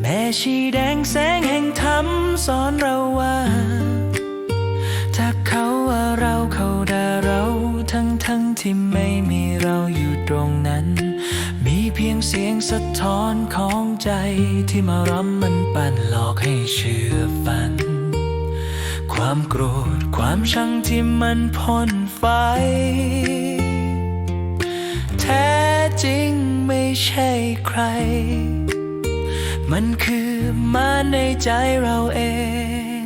แม่ชีแดงแสงแห่งธรรมสอนเราว่า ถ้าเขาว่าเราเขาด่าเราทั้งทั้งที่ไม่มีเราอยู่ตรงนั้น มีเพียงเสียงสะท้อนของใจที่มารำมันปั่นหลอกให้เชื่อฟัน ความโกรธความชังที่มันพ่นไฟ แท้จริงไม่ใช่ใคร มันคือมาในใจเราเอง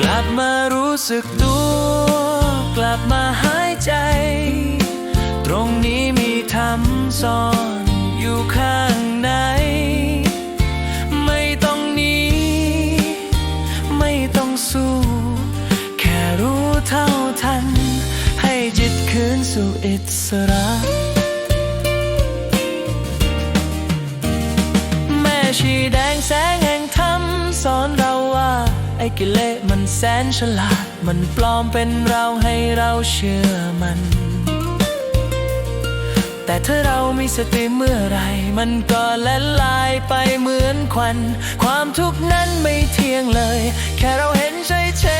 กลับมารู้สึกตัว กลับมาหายใจ ตรงนี้มีธรรมซ่อนอยู่ข้างในไม่ต้องหนีไม่ต้องสู้ แค่รู้เท่าทัน ให้จิตคืนสู่อิสระ สอนเราว่า ไอ้กิเลสมันแสนฉลาด มันปลอมเป็นเราให้เราเชื่อมัน แต่ถ้าเรามีสติเมื่อไร มันก็ละลายไปเหมือนควัน ความทุกข์นั้นไม่เที่ยงเลย แค่เราเห็นเฉย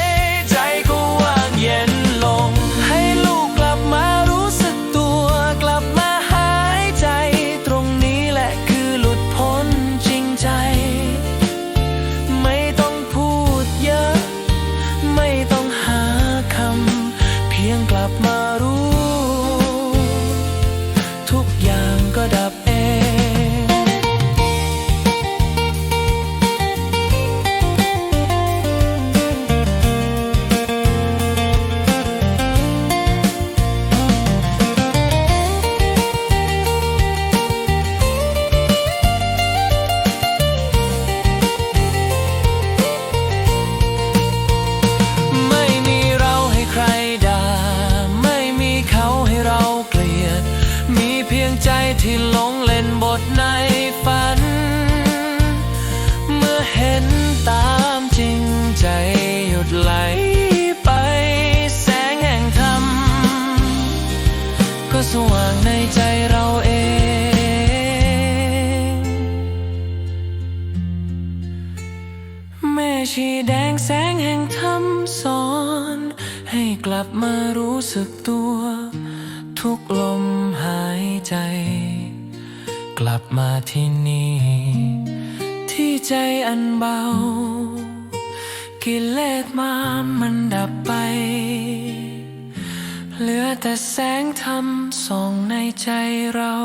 ที่หลงเล่นบทในฝัน เมื่อเห็นตามจริงใจหยุดไหลไปแสงแห่งธรรม ก็สว่างในใจเราเอง แม่ชีแดงแสงแห่งธรรมสอน ให้กลับมารู้สึกตัวทุกลมหายใจ กลับมาที่นี่ ที่ใจอันเบา กิเลสมามันดับไป เหลือแต่แสงธรรมส่องในใจเรา